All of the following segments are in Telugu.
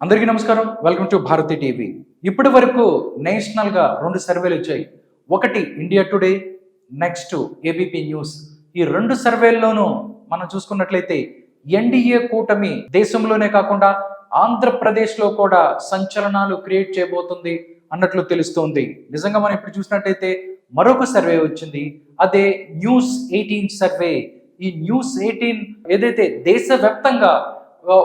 అందరికీ నమస్కారం. వెల్కమ్ టు భారతి టీవీ ఇప్పటి వరకు నేషనల్గా రెండు సర్వేలు వచ్చాయి. ఒకటి India Today next ABP news ఈ రెండు సర్వేల్లోనూ మనం చూసుకున్నట్లయితే ఎన్డీఏ కూటమి దేశంలోనే కాకుండా ఆంధ్రప్రదేశ్లో కూడా సంచలనాలు క్రియేట్ చేయబోతుంది అన్నట్లు తెలుస్తోంది. నిజంగా మనం ఇప్పుడు చూసినట్టయితే మరొక సర్వే వచ్చింది. అదే న్యూస్ ఎయిటీన్ సర్వే. ఈ న్యూస్ ఎయిటీన్ ఏదైతే దేశవ్యాప్తంగా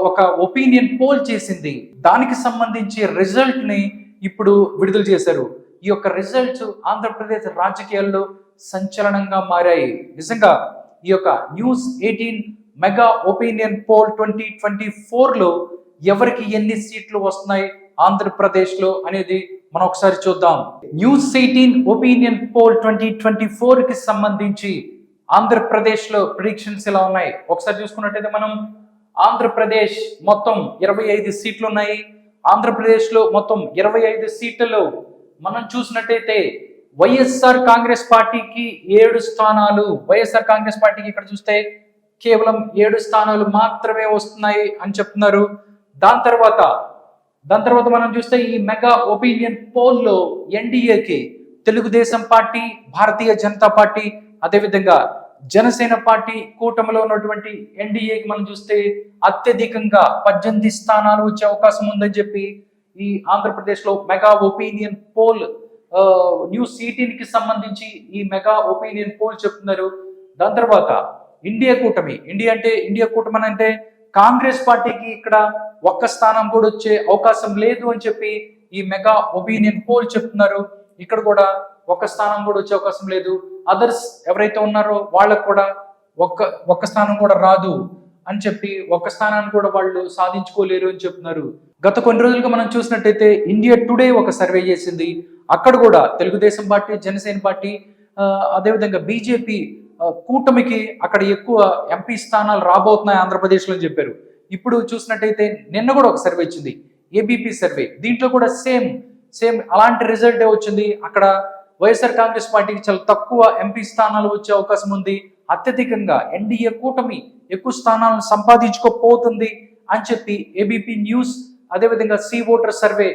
ఒక ఒపీనియన్ పోల్ చేసింది. దానికి సంబంధించి రిజల్ట్ని ఇప్పుడు విడుదల చేశారు. ఈ యొక్క రిజల్ట్స్ ఆంధ్రప్రదేశ్ రాజకీయాల్లో సంచలనంగా మారాయి. నిజంగా ఈ యొక్క News eighteen mega opinion poll twenty twenty ఫోర్లో ఎవరికి ఎన్ని సీట్లు వస్తున్నాయి ఆంధ్రప్రదేశ్లో అనేది మనం ఒకసారి చూద్దాం. News eighteen opinion poll twenty twenty ఫోర్కి సంబంధించి ఆంధ్రప్రదేశ్లో ప్రిడిక్షన్స్ ఎలా ఉన్నాయి? ఒకసారి చూసుకున్నట్టయితే మనం ఆంధ్రప్రదేశ్ మొత్తం ఇరవై ఐదు సీట్లు ఉన్నాయి ఆంధ్రప్రదేశ్లో మొత్తం ఇరవై ఐదు సీట్లు. మనం చూసినట్టయితే వైఎస్ఆర్ కాంగ్రెస్ పార్టీకి ఏడు స్థానాలు. వైఎస్ఆర్ కాంగ్రెస్ పార్టీకి ఇక్కడ చూస్తే కేవలం ఏడు స్థానాలు మాత్రమే వస్తున్నాయి అని చెప్తున్నారు. దాని తర్వాత దాని తర్వాత మనం చూస్తే ఈ మెగా ఒపీనియన్ పోల్లో ఎన్డీఏకి తెలుగుదేశం పార్టీ భారతీయ జనతా పార్టీ అదేవిధంగా జనసేన పార్టీ కూటమిలో ఉన్నటువంటి ఎన్డీఏకి మనం చూస్తే అత్యధికంగా పద్దెనిమిది స్థానాలు వచ్చే అవకాశం ఉందని చెప్పి ఈ ఆంధ్రప్రదేశ్లో మెగా ఒపీనియన్ పోల్ న్యూస్ సిటీకి కి సంబంధించి ఈ మెగా ఒపీనియన్ పోల్ చెప్తున్నారు. దాని తర్వాత ఇండియా కూటమి ఇండియా అంటే ఇండియా కూటమి అని అంటే కాంగ్రెస్ పార్టీకి ఇక్కడ ఒక్క స్థానం కూడా వచ్చే అవకాశం లేదు అని చెప్పి ఈ మెగా ఒపీనియన్ పోల్ చెప్తున్నారు. ఇక్కడ కూడా ఒక్క స్థానం కూడా వచ్చే అవకాశం లేదు. అదర్స్ ఎవరైతే ఉన్నారో వాళ్ళకు కూడా ఒక్క ఒక్క స్థానం కూడా రాదు అని చెప్పి ఒక్క స్థానాన్ని కూడా వాళ్ళు సాధించుకోలేరు అని చెప్తున్నారు. గత కొన్ని రోజులుగా మనం చూసినట్టయితే ఇండియా టుడే ఒక సర్వే చేసింది. అక్కడ కూడా తెలుగుదేశం పార్టీ జనసేన పార్టీ అదేవిధంగా బీజేపీ కూటమికి అక్కడ ఎక్కువ ఎంపీ స్థానాలు రాబోతున్నాయి ఆంధ్రప్రదేశ్లో అని చెప్పారు. ఇప్పుడు చూసినట్టయితే నిన్న కూడా ఒక సర్వే వచ్చింది. ABP survey. దీంట్లో కూడా సేమ్ సేమ్ అలాంటి రిజల్టే వచ్చింది. అక్కడ వైఎస్ఆర్ కాంగ్రెస్ పార్టీకి చాలా తక్కువ ఎంపీ స్థానాలు వచ్చే అవకాశం ఉంది. అత్యధికంగా ఎన్డీఏ కూటమి ఎక్కువ స్థానాలను సంపాదించుకోపోతుంది అని చెప్పి ఏబీపీ న్యూస్ అదేవిధంగా సి ఓటర్ సర్వే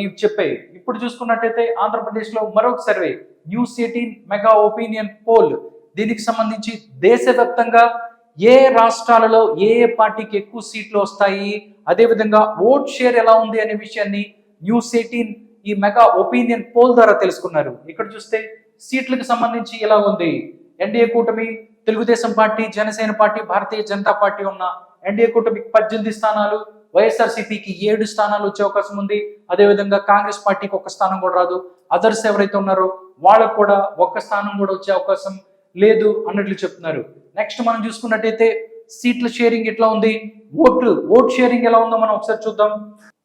ఇవి చెప్పాయి ఇప్పుడు చూసుకున్నట్టయితే ఆంధ్రప్రదేశ్లో మరొక survey News eighteen mega opinion poll దీనికి సంబంధించి దేశవ్యాప్తంగా ఏ రాష్ట్రాలలో ఏ ఏ పార్టీకి ఎక్కువ సీట్లు వస్తాయి? అదేవిధంగా ఓట్ షేర్ ఎలా ఉంది అనే విషయాన్ని న్యూస్ ఎయిటీన్ ఈ మెగా ఒపీనియన్ పోల్ ద్వారా తెలుసుకున్నారు. ఇక్కడ చూస్తే సీట్లకు సంబంధించి ఎలా ఉంది? ఎన్డీఏ కూటమి Telugu Desam party Janasena party Bharatiya Janata party ఉన్న ఎన్డీఏ కూటమికి పద్దెనిమిది స్థానాలు వైఎస్ఆర్సీపీకి ఏడు స్థానాలు వచ్చే అవకాశం ఉంది. అదేవిధంగా కాంగ్రెస్ పార్టీకి ఒక స్థానం కూడా రాదు. అదర్స్ ఎవరైతే ఉన్నారో వాళ్ళకు కూడా ఒక్క స్థానం కూడా వచ్చే అవకాశం లేదు అన్నట్లు చెప్తున్నారు. నెక్స్ట్ మనం చూసుకున్నట్టయితే సీట్ల షేరింగ్ ఎట్లా ఉంది? ఓట్లు ఓట్ షేరింగ్ ఎలా ఉందో మనం ఒకసారి చూద్దాం.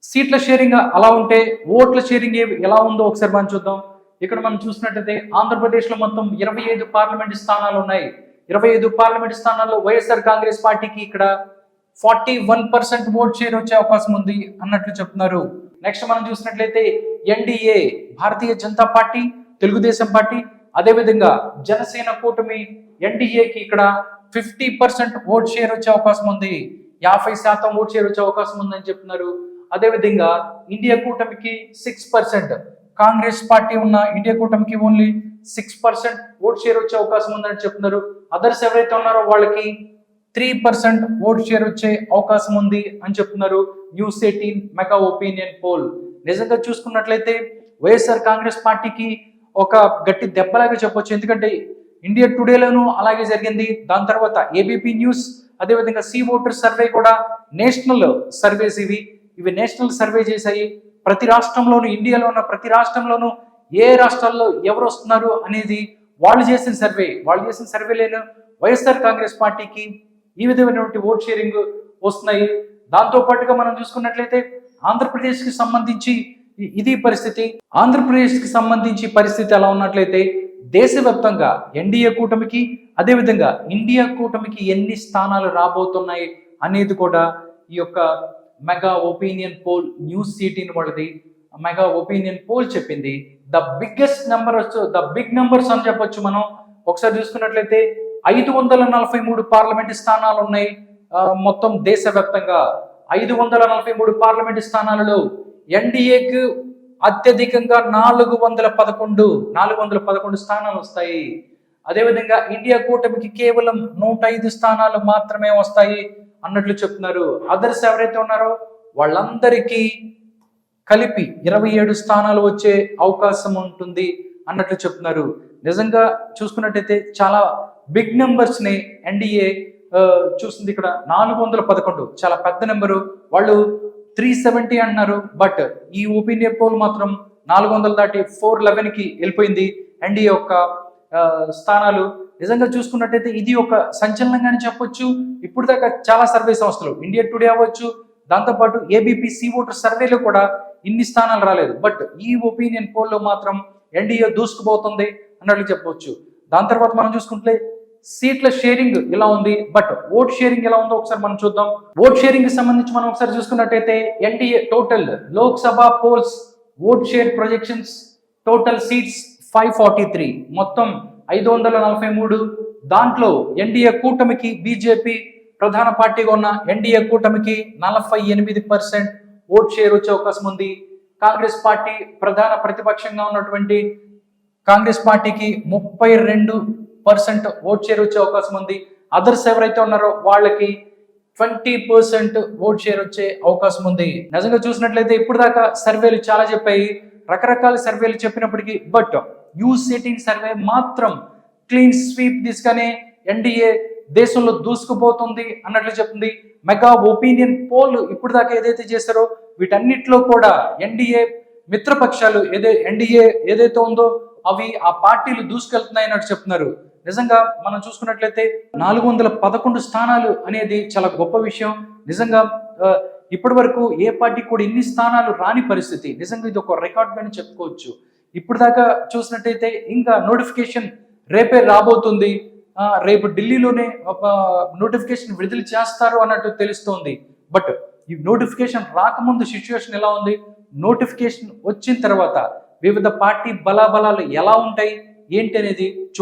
సీట్ల షేరింగ్ అలా ఉంటే ఓట్ల షేరింగ్ ఎలా ఉందో ఒకసారి మనం చూద్దాం. ఇక్కడ మనం చూసినట్టయితే ఆంధ్రప్రదేశ్లో మొత్తం ఇరవై ఐదు పార్లమెంట్ స్థానాలు ఉన్నాయి. ఇరవై ఐదు పార్లమెంట్ స్థానాల్లో వైఎస్ఆర్ కాంగ్రెస్ పార్టీకి ఇక్కడ forty one percent vote share వచ్చే అవకాశం ఉంది అన్నట్లు చెప్తున్నారు. నెక్స్ట్ మనం చూసినట్లయితే NDA Bharatiya Janata party Telugu Desam party అదేవిధంగా జనసేన కూటమి ఎన్డీఏకి ఇక్కడ ఫిఫ్టీ పర్సెంట్ ఓట్ షేర్ వచ్చే అవకాశం ఉంది. యాభై శాతం ఓట్ షేర్ వచ్చే అవకాశం ఉందని చెప్తున్నారు. అదేవిధంగా ఇండియా కూటమికి సిక్స్ పర్సెంట్ కాంగ్రెస్ పార్టీ ఉన్న ఇండియా కూటమికి only six percent vote share వచ్చే అవకాశం ఉందని చెప్తున్నారు. అదర్స్ ఎవరైతే ఉన్నారో వాళ్ళకి త్రీ పర్సెంట్ ఓట్ షేర్ వచ్చే అవకాశం ఉంది అని చెప్తున్నారు. News eighteen mega opinion poll నిజంగా చూసుకున్నట్లయితే వైఎస్ఆర్ కాంగ్రెస్ పార్టీకి ఒక గట్టి దెబ్బలాగా చెప్పొచ్చు. ఎందుకంటే ఇండియా టుడేలోనూ అలాగే జరిగింది. దాని తర్వాత ఏబీపీ న్యూస్ అదేవిధంగా సి ఓటర్ సర్వే కూడా నేషనల్ సర్వేస్ ఇవి. ఇవి నేషనల్ సర్వే చేశాయి. ప్రతి రాష్ట్రంలోనూ ఇండియాలో ఉన్న ప్రతి రాష్ట్రంలోనూ ఏ రాష్ట్రాల్లో ఎవరు వస్తున్నారు అనేది వాళ్ళు చేసిన సర్వే. వాళ్ళు చేసిన సర్వేలేను వైఎస్ఆర్ కాంగ్రెస్ పార్టీకి ఈ విధమైనటువంటి ఓట్ షేరింగ్ వస్తున్నాయి. దాంతో పాటుగా మనం చూసుకున్నట్లయితే ఆంధ్రప్రదేశ్కి సంబంధించి ఇది పరిస్థితి. ఆంధ్రప్రదేశ్కి సంబంధించి పరిస్థితి ఎలా ఉన్నట్లయితే దేశవ్యాప్తంగా ఎన్డీఏ కూటమికి అదేవిధంగా ఇండియా కూటమికి ఎన్ని స్థానాలు రాబోతున్నాయి అనేది కూడా ఈ యొక్క మెగా ఒపీనియన్ పోల్ న్యూస్ సిటీని వాళ్ళది మెగా ఒపీనియన్ పోల్ చెప్పింది. The biggest number the big numbers అని చెప్పొచ్చు మనం. ఒకసారి చూసుకున్నట్లయితే ఐదు వందల నలభై మూడు పార్లమెంట్ స్థానాలు ఉన్నాయి మొత్తం దేశవ్యాప్తంగా ఐదు వందల నలభై మూడు పార్లమెంటు స్థానాలలో ఎన్డీఏకు అత్యధికంగా నాలుగు వందల పదకొండు నాలుగు వందల పదకొండు స్థానాలు వస్తాయి. అదేవిధంగా ఇండియా కూటమికి కేవలం నూట ఐదు స్థానాలు మాత్రమే వస్తాయి. అన్నట్లు చెప్తున్నారు. అదర్స్ ఎవరైతే ఉన్నారో వాళ్ళందరికీ కలిపి ఇరవై ఏడు స్థానాలు వచ్చే అవకాశం ఉంటుంది అన్నట్లు చెప్తున్నారు. నిజంగా చూసుకున్నట్టయితే చాలా బిగ్ నెంబర్స్ని ఎన్డీఏ చూస్తుంది ఇక్కడ నాలుగు వందల పదకొండు. చాలా పెద్ద నెంబరు వాళ్ళు త్రీ సెవెంటీ అంటున్నారు. బట్ ఈ ఒపీనియన్ పోల్ మాత్రం నాలుగు వందలు దాటి ఫోర్ లెవెన్కి వెళ్ళిపోయింది. ఎన్డీఏ యొక్క స్థానాలు నిజంగా చూసుకున్నట్టయితే ఇది ఒక సంచలనంగానే చెప్పొచ్చు. ఇప్పుడు దాకా చాలా సర్వే సంస్థలు ఇండియా టుడే అవ్వచ్చు దాంతోపాటు ఏబిపి సి ఓటర్ సర్వేలో కూడా ఇన్ని స్థానాలు రాలేదు. బట్ ఈ ఒపీనియన్ పోల్లో మాత్రం ఎన్డీఏ దూసుకుపోతుంది అన్నట్లు చెప్పవచ్చు దాని తర్వాత మనం చూసుకుంటే సీట్ల షేరింగ్ ఇలా ఉంది? బట్ ఓట్ షేరింగ్ ఎలా ఉందో ఒకసారి మనం చూద్దాం. ఓట్ షేరింగ్కి సంబంధించి మనం ఒకసారి చూసుకున్నట్టయితే NDA total Lok Sabha polls vote share projections total seats five forty three మొత్తం ఐదు వందల నలభై మూడు దాంట్లో ఎన్డీఏ కూటమికి బీజేపీ ప్రధాన పార్టీగా ఉన్న ఎన్డీఏ కూటమికి నలభై ఎనిమిది పర్సెంట్ ఓట్ షేర్ వచ్చే అవకాశం ఉంది. కాంగ్రెస్ పార్టీ ప్రధాన ప్రతిపక్షంగా ఉన్నటువంటి కాంగ్రెస్ పార్టీకి ముప్పై రెండు పర్సెంట్ ఓట్ షేర్ వచ్చే అవకాశం ఉంది. అదర్స్ ఎవరైతే ఉన్నారో వాళ్ళకి ట్వంటీ పర్సెంట్ ఓట్ షేర్ వచ్చే అవకాశం ఉంది. నిజంగా చూసినట్లయితే ఇప్పుడు దాకా సర్వేలు చాలా చెప్పాయి. రకరకాల సర్వేలు చెప్పినప్పటికీ బట్ యూస్ సిటింగ్ సర్వే మాత్రం క్లీన్ స్వీప్ తీసుకనే ఎన్డీఏ దేశంలో దూసుకుపోతుంది అన్నట్లు చెప్తుంది. మెగా ఒపీనియన్ పోల్ ఇప్పుడు దాకా ఏదైతే చేశారో వీటన్నిటిలో కూడా ఎన్డీఏ మిత్రపక్షాలు ఏదే ఎన్డీఏ ఏదైతే ఉందో అవి ఆ పార్టీలు దూసుకెళ్తున్నాయి అన్నట్టు చెప్తున్నారు. నిజంగా మనం చూసుకున్నట్లయితే నాలుగు వందల పదకొండు స్థానాలు అనేది చాలా గొప్ప విషయం. నిజంగా ఇప్పటి వరకు ఏ పార్టీ కూడా ఇన్ని స్థానాలు రాని పరిస్థితి. నిజంగా ఇది ఒక రికార్డ్ అని చెప్పుకోవచ్చు. ఇప్పుడు దాకా చూసినట్టయితే ఇంకా నోటిఫికేషన్ రేపే రాబోతుంది. రేపు ఢిల్లీలోనే ఒక నోటిఫికేషన్ విడుదల చేస్తారు అన్నట్టు తెలుస్తోంది. బట్ ఈ నోటిఫికేషన్ రాకముందు సిచ్యువేషన్ ఎలా ఉంది? నోటిఫికేషన్ వచ్చిన తర్వాత వివిధ పార్టీ బలాబలాలు ఎలా ఉంటాయి? ఏంటి అనేది చూ